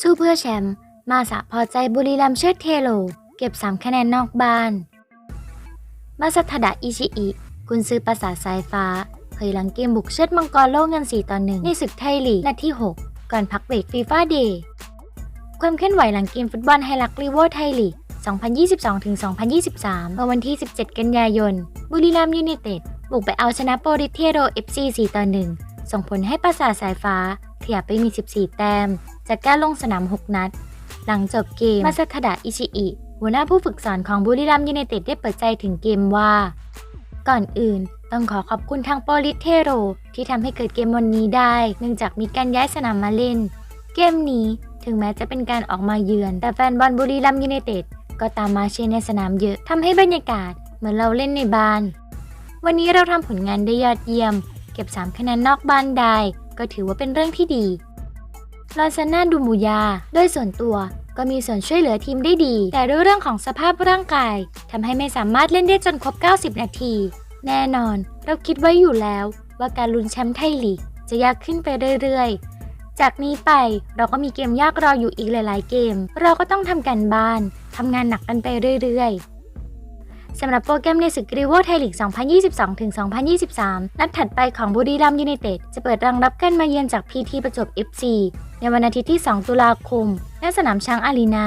สู้เพื่อแชมป์มาสะพอใจบุรีรัมย์เชิดเทโล เก็บ 3 คะแนนนอกบ้าน มาสัทดะอิชิอิ กุนซือประสาสายฟ้าเผยหลังเกมบุกเชิดมังกรโลกเงิน 4 ต่อ1ในศึกไทยลีกนัดที่ 6 ก่อนพักเบรกฟีฟ่าเดย์ความเคลื่อนไหวหลังเกมฟุตบอลไฮลักรีโวไทยลีก 2022-2023เมื่อวันที่ 17 กันยายน บุรีรัมย์ยูไนเต็ดบุกไปเอาชนะโปริเทโร FC 4 ต่อ 1 ส่งผลให้ประสาทสายฟ้าขยับไปมี 14 แต้ม จากการลงสนาม 6 นัด หลังจบเกมมาซาทดะอิชิอิ หัวหน้าผู้ฝึกสอนของบุรีรัมย์ยูไนเต็ดได้เปิดใจถึงเกมว่า ก่อนอื่นต้องขอขอบคุณทางโปลิสเทโร ที่ทำให้เกิดเกมวันนี้ได้ เนื่องจากมีการย้ายสนามมาเล่น เกมนี้ถึงแม้จะเป็นการออกมาเยือน แต่แฟนบอลบุรีรัมย์ยูไนเต็ดก็ตามมาเชียร์ในสนามเยอะทำให้บรรยากาศเหมือนเราเล่นในบ้าน วันนี้เราทำผลงานได้ยอดเยี่ยม เก็บ 3 คะแนนนอกบ้านได้ ก็ถือว่าเป็นเรื่องที่ดีลอนซาน่าดูมูยา โดยส่วนตัวก็มีส่วนช่วยเหลือทีมได้ดี แต่ด้วยเรื่องของสภาพร่างกายทำให้ไม่สามารถเล่นได้จนครบ 90 นาที แน่นอนเราคิดไว้อยู่แล้ว ว่าการลุ้นแชมป์ไทยลีกจะยากขึ้นไปเรื่อยๆ จากนี้ไปเราก็มีเกมยากรออยู่อีกหลายๆ เกม เราก็ต้องทำกันบ้านทำงานหนักกันไปเรื่อยๆ สำหรับโปรแกรมในศึกรีโวไทยลีก 2022-2023 นัดถัดไปของบุรีรัมย์ยูไนเต็ดจะเปิดรังรับการมาเยือนจากพีทีประจวบ FC ในวันอาทิตย์ที่ 2 ตุลาคมณสนามช้างอารีนา